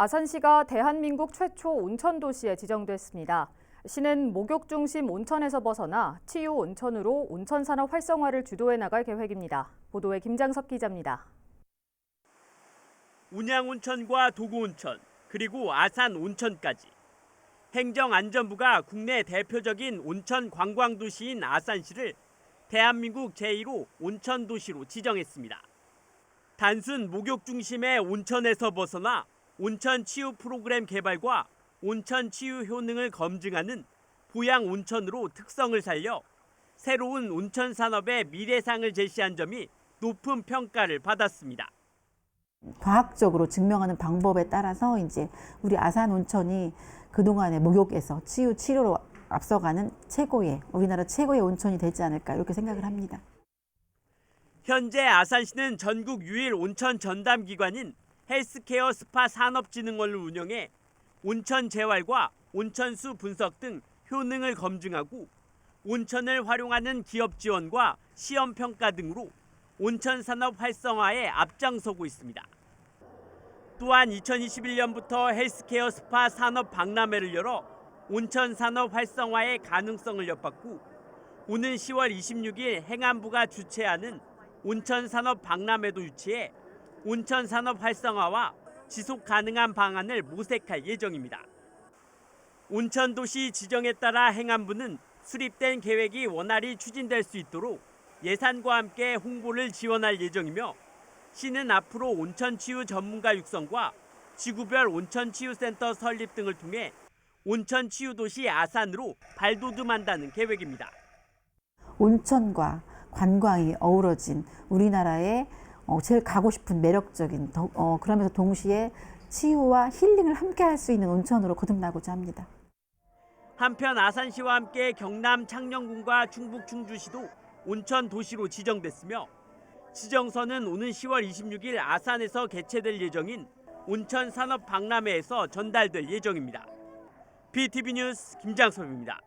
아산시가 대한민국 최초 온천 도시에 지정됐습니다. 시는 목욕 중심 온천에서 벗어나 치유 온천으로 온천 산업 활성화를 주도해 나갈 계획입니다. 보도에 김장섭 기자입니다. 운양 온천과 도구 온천, 그리고 아산 온천까지 행정안전부가 국내 대표적인 온천 관광 도시인 아산시를 대한민국 제1호 온천 도시로 지정했습니다. 단순 목욕 중심의 온천에서 벗어나 온천 치유 프로그램 개발과 온천 치유 효능을 검증하는 보양 온천으로 특성을 살려 새로운 온천 산업의 미래상을 제시한 점이 높은 평가를 받았습니다. 과학적으로 증명하는 방법에 따라서 이제 우리 아산 온천이 그동안의 목욕에서 치유 치료로 앞서가는 최고의 우리나라 최고의 온천이 되지 않을까 이렇게 생각을 합니다. 현재 아산시는 전국 유일 온천 전담 기관인 헬스케어 스파 산업진흥원을 운영해 온천 재활과 온천수 분석 등 효능을 검증하고 온천을 활용하는 기업 지원과 시험 평가 등으로 온천 산업 활성화에 앞장서고 있습니다. 또한 2021년부터 헬스케어 스파 산업 박람회를 열어 온천 산업 활성화의 가능성을 엿봤고 오는 10월 26일 행안부가 주최하는 온천 산업 박람회도 유치해 온천 산업 활성화와 지속 가능한 방안을 모색할 예정입니다. 온천 도시 지정에 따라 행안부는 수립된 계획이 원활히 추진될 수 있도록 예산과 함께 홍보를 지원할 예정이며 시는 앞으로 온천 치유 전문가 육성과 지구별 온천 치유 센터 설립 등을 통해 온천 치유 도시 아산으로 발돋움한다는 계획입니다. 온천과 관광이 어우러진 우리나라의 어, 제일 가고 싶은 매력적인 더- 어, 그러면서 동시에 치유와 힐링을 함께 할 수 있는 온천으로 거듭나고자 합니다. 한편 아산시와 함께 경남 창녕군과 충북 충주시도 온천 도시로 지정됐으며 지정서는 오는 10월 26일 아산에서 개최될 예정인 온천 산업 박람회에서 전달될 예정입니다. BTV 뉴스 김장섭입니다.